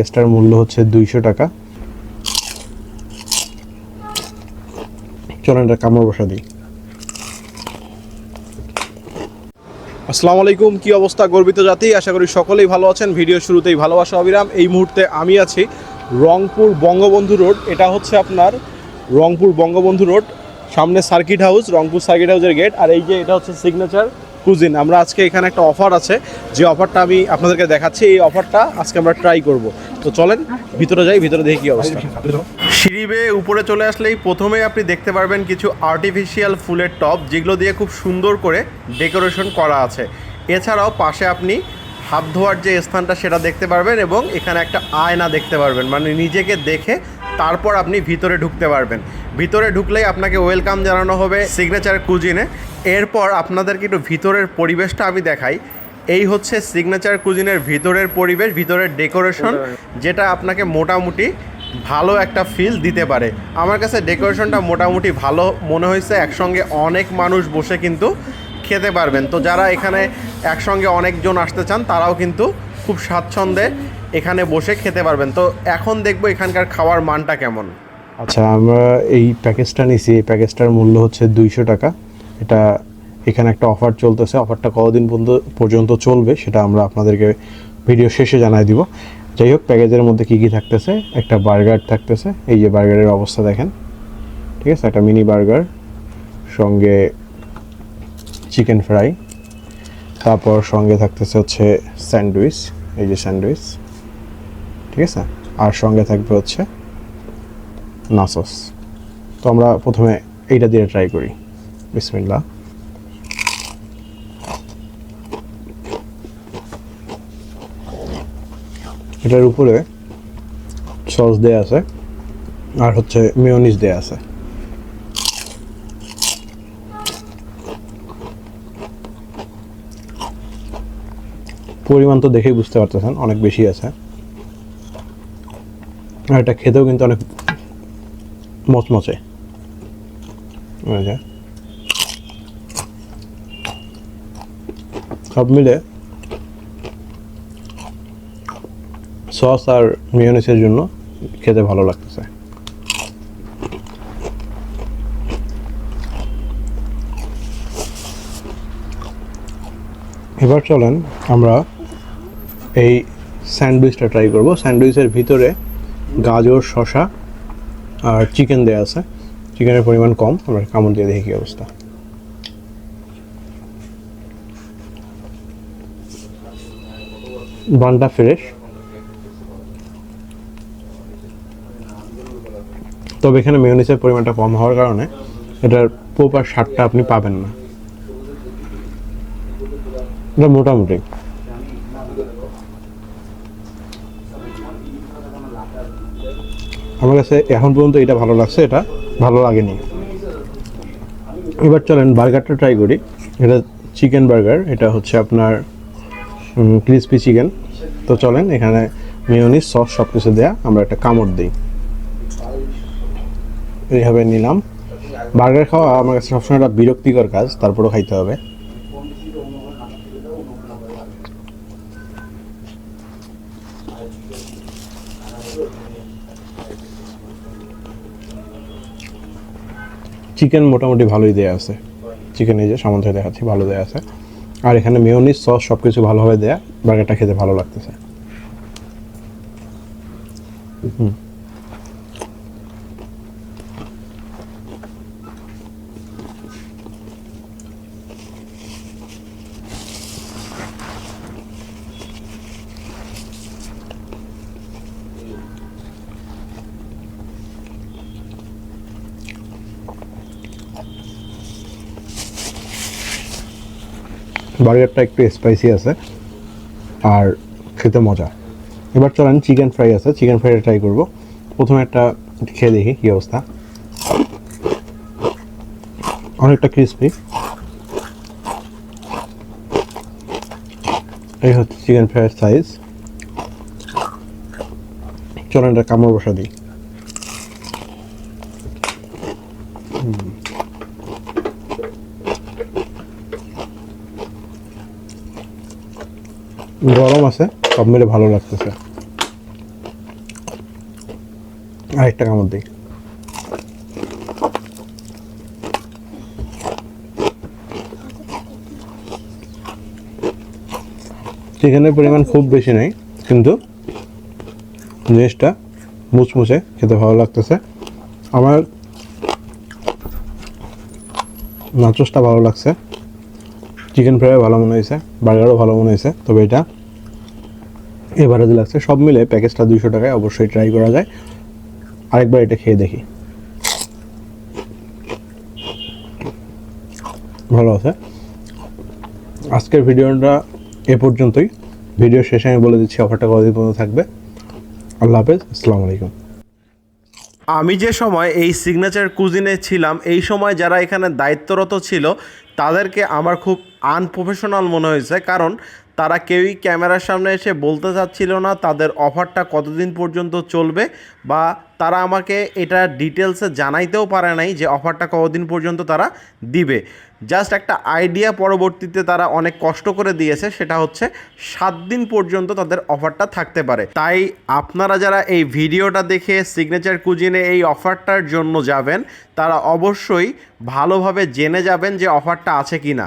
প্যাকেজটার মূল্য হচ্ছে দুইশো টাকা। চলেন এটা কামড় বসা দিই। আসসালামু আলাইকুম কি অবস্থা গর্বিত জাতি? আশা করি সকলেই ভালো আছেন। ভিডিও শুরুতেই ভালোবাসা, অবিরাম। এই মুহূর্তে আমি আছি রংপুর বঙ্গবন্ধু রোড। এটা হচ্ছে আপনার রংপুর বঙ্গবন্ধু রোড। সামনে সার্কিট হাউস, রংপুর সার্কিট হাউসের গেট। আর এই যে এটা হচ্ছে সিগনেচার কুজিন আমরা আজকে এখানে একটা অফার আছে। যে অফারটা আমি আপনাদেরকে দেখাচ্ছি। এই অফারটা আজকে আমরা ট্রাই করব। তো চলেন, ভিতরে যাই, ভিতরে দেখি কি অবস্থা। সিঁড়ি বেয়ে উপরে চলে আসলেই প্রথমে আপনি দেখতে পারবেন কিছু আর্টিফিশিয়াল ফুলের টপ যেগুলো দিয়ে খুব সুন্দর করে ডেকোরেশন করা আছে। এছাড়াও পাশে আপনি হাত ধোয়ার যে স্থানটা, সেটা দেখতে পারবেন এবং এখানে একটা আয়না দেখতে পারবেন। মানে নিজেকে দেখে তারপর আপনি ভিতরে ঢুকতে পারবেন। ভিতরে ঢুকলেই আপনাকে ওয়েলকাম জানানো হবে সিগনেচার কুজিনে এরপর আপনাদেরকে একটু ভিতরের পরিবেশটা আমি দেখাই। এই হচ্ছে সিগনেচার কুজিনের ভিতরের পরিবেশ ভিতরের ডেকোরেশন যেটা আপনাকে মোটামুটি ভালো একটা ফিল দিতে পারে। আমার কাছে ডেকোরেশনটা মোটামুটি ভালো মনে হয়েছে একসঙ্গে অনেক মানুষ বসে কিন্তু খেতে পারবেন। তো যারা এখানে একসঙ্গে অনেকজন আসতে চান তারাও কিন্তু খুব স্বাচ্ছন্দ্যে এখানে বসে খেতে পারবেন। তো এখন দেখব এখানকার খাওয়ার মানটা কেমন। আচ্ছা আমরা এই প্যাকেজটা নিছি। এই প্যাকেজটার মূল্য হচ্ছে দুইশো টাকা। এটা এখানে একটা অফার চলতেছে। অফারটা কতদিন পর্যন্ত চলবে সেটা আমরা আপনাদেরকে ভিডিও শেষে জানাই দিব। যাই হোক, প্যাকেজের মধ্যে কী কী থাকতেছে? একটা বার্গার থাকতেছে। এই যে বার্গারের অবস্থা দেখেন। ঠিক আছে? একটা মিনি বার্গার সঙ্গে চিকেন ফ্রাই তারপর সঙ্গে থাকতেছে হচ্ছে স্যান্ডউইচ এই যে স্যান্ডউইচ ঠিক আছে? আর সঙ্গে থাকবে হচ্ছে নাসস। তো আমরা প্রথমে এইটা দিয়ে ট্রাই করি। বিসমিল্লা এটার উপরে সস দেয়া আছে আর হচ্ছে মেয়নিজ দেয়া আছে। পরিমাণ তো দেখেই বুঝতে পারতেছেন, অনেক বেশি আছে। আর এটা খেতেও কিন্তু অনেক মচমচে। সব মিলে সস আর মিওনিসের জন্য খেতে ভালো লাগতেছে। এবার চলেন আমরা এই স্যান্ডউইচটা ট্রাই করব। স্যান্ডউইচের ভিতরে গাজর শশা আর চিকেন দেওয়া আছে। চিকেনের পরিমাণ কম। আমরা কামড় দিয়ে দেখি কী অবস্থা। বানটা ফ্রেশ তবে এখানে মেয়নিসের পরিমাণটা কম হওয়ার কারণে এটার প্রপার স্বাদটা আপনি পাবেন না। এটা মোটামুটি। আমার কাছে এখন পর্যন্ত এটা ভালো লাগছে, এটা ভালো লাগেনি। এবার চলেন বার্গারটা ট্রাই করি। এটা চিকেন বার্গার, এটা হচ্ছে আপনার ক্রিসপি চিকেন তো চলেন এখানে মিওনিস সস সব কিছু দেয়া আমরা একটা কামড় দিই। এইভাবে নিলাম। বার্গার খাওয়া আমার কাছে সবসময় একটা বিরক্তিকর কাজ, তারপরেও খাইতে হবে। চিকেন মোটামুটি ভালোই দেয়া আছে। চিকেন এই যে সামন্ত দেখাচ্ছি, ভালো দেয়া আছে। আর এখানে মেয়নিস সস সব কিছু ভালোভাবে দেয়া, বার্গারটা খেতে ভালো লাগতেছে। হুম। বার্গারটা একটু স্পাইসি আছে, আর খেতে মজা। এবার চলেন চিকেন ফ্রাই আছে চিকেন ফ্রাইটা ট্রাই করব। প্রথমে একটা খেয়ে দেখি কী অবস্থা। অনেকটা ক্রিসপি এই হচ্ছে চিকেন ফ্রাইয়ের সাইজ চলেন এটা কামড় বসা দিই। গরম আছে, সব মিলে ভালো লাগতেছে। আরেকটা কামড় দিই। চিকেনের পরিমাণ খুব বেশি নেই, কিন্তু জিনিসটা মুচমুচে খেতে ভালো লাগতেছে। আমার নাচোসটা ভালো লাগছে। চিকেন ফ্রাই ভালো মনে হয়েছে বার্গারও ভালো মনে হয়েছে, তবে এটা এবারে লাগছে। সব মিলে প্যাকেজটা দুইশো টাকায় অবশ্যই ট্রাই করা যায়। আরেকবার এটা খেয়ে দেখি। ভালো আছে। আজকের ভিডিওটা এ পর্যন্তই। ভিডিও শেষে আমি বলে দিচ্ছি অফারটা কতদিন পর্যন্ত থাকবে। আল্লাহ হাফেজ, আসসালামু আলাইকুম। আমি যে সময় এই সিগনেচার কুজিনে ছিলাম, এই সময় যারা এখানে দায়িত্বরত ছিল, তাদেরকে আমার খুব আনপ্রফেশনাল মনে হয়েছে। কারণ তারা কেউই ক্যামেরার সামনে এসে বলতে চাচ্ছিল না, তাদের অফারটা কতদিন পর্যন্ত চলবে বা তারা আমাকে এটা ডিটেলসে জানাইতেও পারে নাই যে অফারটা কতদিন পর্যন্ত তারা দিবে। জাস্ট একটা আইডিয়া পরবর্তীতে তারা অনেক কষ্ট করে দিয়েছে, সেটা হচ্ছে সাত দিন পর্যন্ত তাদের অফারটা থাকতে পারে। তাই আপনারা যারা এই ভিডিওটা দেখে সিগনেচার কুজিনে এই অফারটার জন্য যাবেন, তারা অবশ্যই ভালোভাবে জেনে যাবেন যে অফারটা আছে কি না